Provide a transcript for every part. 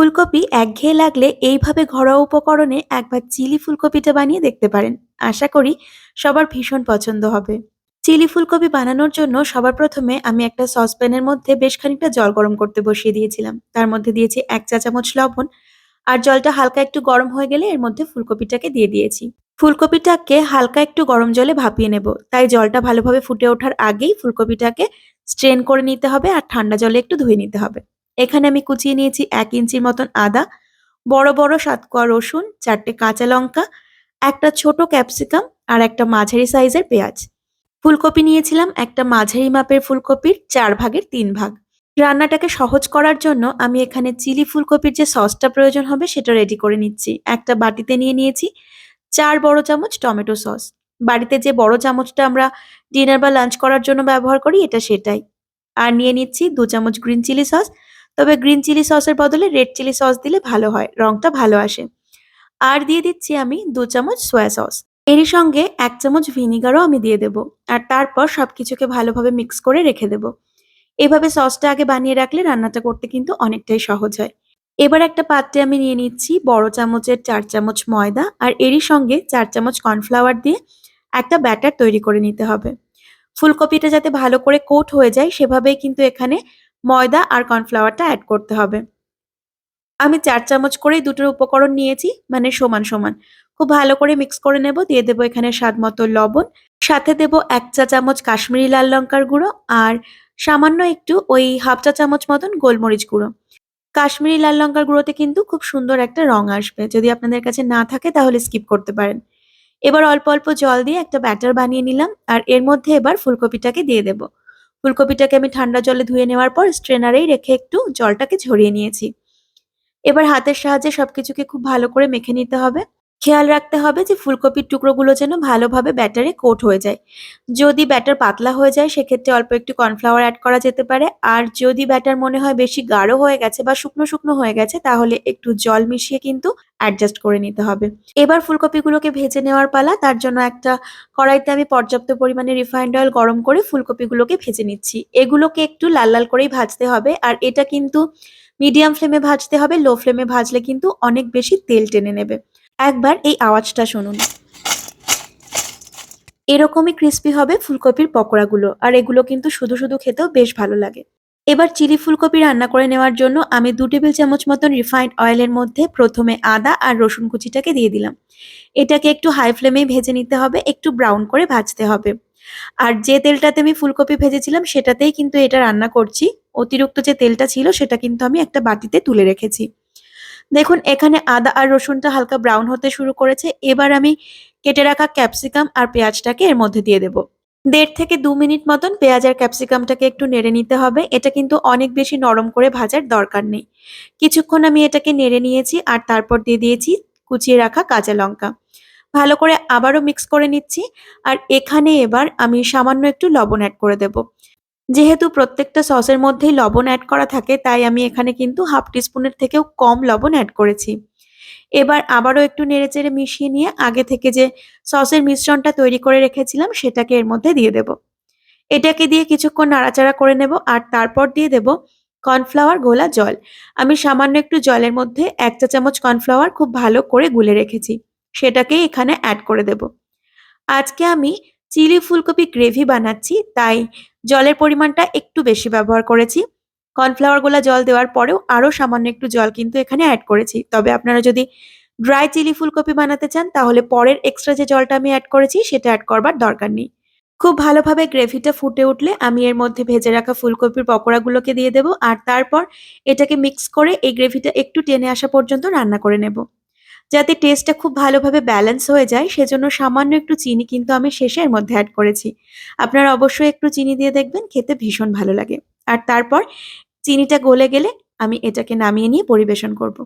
ফুলকপি একঘেয়ে লাগলে এইভাবে ঘরোয়া উপকরণে একবার চিলি ফুলকপিটা বানিয়ে দেখতে পারেন। আশা করি সবার ভীষণ পছন্দ হবে। চিলি ফুলকপি বানানোর জন্য সবার প্রথমে আমি একটা সসপ্যানের মধ্যে বেশ খানিকটা জল গরম করতে বসিয়ে দিয়েছিলাম। তার মধ্যে দিয়েছি এক চা চামচ লবণ আর জলটা হালকা একটু গরম হয়ে গেলে এর মধ্যে ফুলকপিটাকে দিয়ে দিয়েছি। ফুলকপিটাকে হালকা একটু গরম জলে ভাপিয়ে নেব। তাই জলটা ভালোভাবে ফুটে ওঠার আগেই ফুলকপিটাকে স্ট্রেন করে নিতে হবে আর ঠান্ডা জলে একটু ধুয়ে নিতে হবে। এখানে আমি কুচিয়ে নিয়েছি এক ইঞ্চির মতন আদা, বড় বড় সাত কোয়া রসুন, চারটে কাঁচা লঙ্কা, একটা ছোট ক্যাপসিকাম আর একটা মাঝারি সাইজের পেঁয়াজ। ফুলকপি নিয়েছিলাম একটা মাঝারি মাপের ফুলকপির চার ভাগের তিন ভাগ। রান্নাটাকে সহজ করার জন্য আমি এখানে চিলি ফুলকপির যে সসটা প্রয়োজন হবে সেটা রেডি করে নিচ্ছি। একটা বাটিতে নিয়ে নিয়েছি চার বড় চামচ টমেটো সস। বাড়িতে যে বড় চামচটা আমরা ডিনার বা লাঞ্চ করার জন্য ব্যবহার করি, এটা সেটাই। আর নিয়ে নিচ্ছি দু চামচ গ্রিন চিলি সস তবে গ্রিন চিলি সসের বদলে রেড চিলি সস দিলে ভালো হয়, রংটা ভালো আসে। আর দিয়ে দিচ্ছি আমি দু চামচ সয়া সস। এরই সঙ্গে এক চামচ ভিনিগারও আমি দিয়ে দেব আর তারপর সবকিছুকে ভালোভাবে মিক্স করে রেখে দেব। এভাবে সসটা আগে বানিয়ে রাখলে রান্নাটা করতে কিন্তু অনেকটাই সহজ হয়। এবার একটা পাত্রে আমি নিয়ে নিচ্ছি বড় চামচের চার চামচ ময়দা আর এরই সঙ্গে চার চামচ কর্নফ্লাওয়ার দিয়ে একটা ব্যাটার তৈরি করে নিতে হবে। ফুলকপিটা যাতে ভালো করে কোট হয়ে যায় সেভাবেই কিন্তু এখানে ময়দা আর কর্নফ্লাওয়ারটা অ্যাড করতে হবে। আমি চার চামচ করেই দুটোর উপকরণ নিয়েছি মানে সমান সমান। খুব ভালো করে মিক্স করে নেব, দিয়ে দেবো এখানে স্বাদ মতো লবণ। সাথে দেব এক চা চামচ কাশ্মীরি লাল লঙ্কার গুঁড়ো আর সামান্য একটু ওই হাফ চা চামচ মতন গোলমরিচ গুঁড়ো। কাশ্মীরি লাল লঙ্কার গুঁড়োতে কিন্তু খুব সুন্দর একটা রং আসবে। যদি আপনাদের কাছে না থাকে তাহলে স্কিপ করতে পারেন। এবার অল্প অল্প জল দিয়ে একটা ব্যাটার বানিয়ে নিলাম আর এর মধ্যে এবার ফুলকপিটাকে দিয়ে দেব। ফুলকপিটাকে আমি ঠান্ডা জলে ধুয়ে নেওয়ার পর স্ট্রেনারেই রেখে একটু জলটাকে ঝরিয়ে নিয়েছি। এবার হাতের সাহায্যে সবকিছুকে খুব ভালো করে মেখে নিতে হবে। খেয়াল রাখতে হবে যে ফুলকপির টুকরোগুলো যেন ভালোভাবে ব্যাটারে কোট হয়ে যায়। যদি ব্যাটার পাতলা হয়ে যায়, সেক্ষেত্রে অল্প একটু কর্নফ্লাওয়ার অ্যাড করা যেতে পারে। আর যদি ব্যাটার মনে হয় বেশি গাঢ় হয়ে গেছে বা শুকনো শুকনো হয়ে গেছে, তাহলে একটু জল মিশিয়ে কিন্তু অ্যাডজাস্ট করে নিতে হবে। এবার ফুলকপিগুলোকে ভেজে নেওয়ার পালা, তার জন্য একটা কড়াইতে আমি পর্যাপ্ত পরিমাণে রিফাইন্ড অয়েল গরম করে ফুলকপিগুলোকে ভেজে নিচ্ছি। এগুলোকে একটু লাল লাল করেই ভাজতে হবে, আর এটা কিন্তু মিডিয়াম ফ্লেমে ভাজতে হবে লো ফ্লেমে ভাজলে কিন্তু অনেক বেশি তেল টেনে নেবে। একবার এই আওয়াজটা শুনুন। এরকমই ক্রিস্পি হবে ফুলকপির পকোড়াগুলো, আর এগুলো কিন্তু শুধু শুধু খেতেও বেশ ভালো লাগে। এবার চিলি ফুলকপি রান্না করে নেওয়ার জন্য আমি দু টেবিল চামচ মতন রিফাইন্ড অয়েলের মধ্যে প্রথমে আদা আর রসুন কুচিটাকে দিয়ে দিলাম। এটাকে একটু হাই ফ্লেমে ভেজে নিতে হবে, একটু ব্রাউন করে ভাজতে হবে। আর যে তেলটাতে আমি ফুলকপি ভেজেছিলাম, সেটাতেই কিন্তু এটা রান্না করছি। অতিরিক্ত যে তেলটা ছিল, সেটা কিন্তু আমি একটা বাটিতে তুলে রেখেছি। দেখুন, এখানে আদা আর রসুনটা হালকা ব্রাউন হতে শুরু করেছে। এবার আমি কেটে রাখা ক্যাপসিকাম আর পেঁয়াজটাকে এর মধ্যে দিয়ে দেবো। দেড় থেকে দু মিনিট মতন পেঁয়াজ আর ক্যাপসিকামটাকে একটু নেড়ে নিতে হবে। এটা কিন্তু অনেক বেশি নরম করে ভাজার দরকার নেই। কিছুক্ষণ আমি এটাকে নেড়ে নিয়েছি আর তারপর দিয়ে দিয়েছি কুচিয়ে রাখা কাঁচা লঙ্কা। ভালো করে আবারও মিক্স করে নিচ্ছি। আর এখানে এবার আমি সামান্য একটু লবণ অ্যাড করে দেব। যেহেতু প্রত্যেকটা সসের মধ্যেই লবণ অ্যাড করা থাকে, তাই আমি এখানে কিন্তু হাফ টিস্পুনের থেকেও কম লবণ অ্যাড করেছি। এবার আবারও একটু নেড়েচেড়ে মিশিয়ে নিয়ে আগে থেকে যে সসের মিশ্রণটা তৈরি করে রেখেছিলাম, সেটাকে এর মধ্যে দিয়ে দেব। এটাকে দিয়ে কিছুক্ষণ নাড়াচাড়া করে নেব আর তারপর দিয়ে দেব কর্নফ্লাওয়ার গোলা জল। আমি সামান্য একটু জলের মধ্যে এক চা চামচ কর্নফ্লাওয়ার খুব ভালো করে গুলে রেখেছি, সেটাকেই এখানে অ্যাড করে দেব। আজকে আমি চিলি ফুলকপি গ্রেভি বানাচ্ছি, তাই জলের পরিমাণটা একটু বেশি ব্যবহার করেছি। কর্নফ্লাওয়ার গোলা জল দেওয়ার পরেও আরও সামান্য একটু জল কিন্তু এখানে অ্যাড করেছি। তবে আপনারা যদি ড্রাই চিলি ফুলকপি বানাতে চান, তাহলে পরের এক্সট্রা যে জলটা আমি অ্যাড করেছি, সেটা অ্যাড করবার দরকার নেই। খুব ভালোভাবে গ্রেভিটা ফুটে উঠলে আমি এর মধ্যে ভেজে রাখা ফুলকপির পকোড়াগুলোকে দিয়ে দেবো, আর তারপর এটাকে মিক্স করে এই গ্রেভিটা একটু টেনে আসা পর্যন্ত রান্না করে নেব। যাতে টেস্টটা খুব ভালোভাবে ব্যালেন্স হয়ে যায়, সেজন্য সামান্য একটু চিনি কিন্তু আমি শেষের মধ্যে অ্যাড করেছি। আপনারা অবশ্যই একটু চিনি দিয়ে দেখবেন, খেতে ভীষণ ভালো লাগে। আর তারপর চিনিটা গলে গেলে আমি এটাকে নামিয়ে নিয়ে পরিবেশন করব।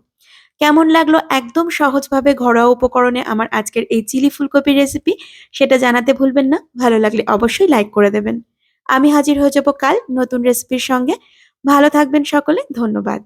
কেমন লাগল একদম সহজভাবে ঘরোয়া উপকরণে আমার আজকের এই চিলি ফুলকপির রেসিপি সেটা জানাতে ভুলবেন না। ভালো লাগলে অবশ্যই লাইক করে দেবেন। আমি হাজির হয়ে যাব কাল নতুন রেসিপির সঙ্গে। ভালো থাকবেন সকলে, ধন্যবাদ।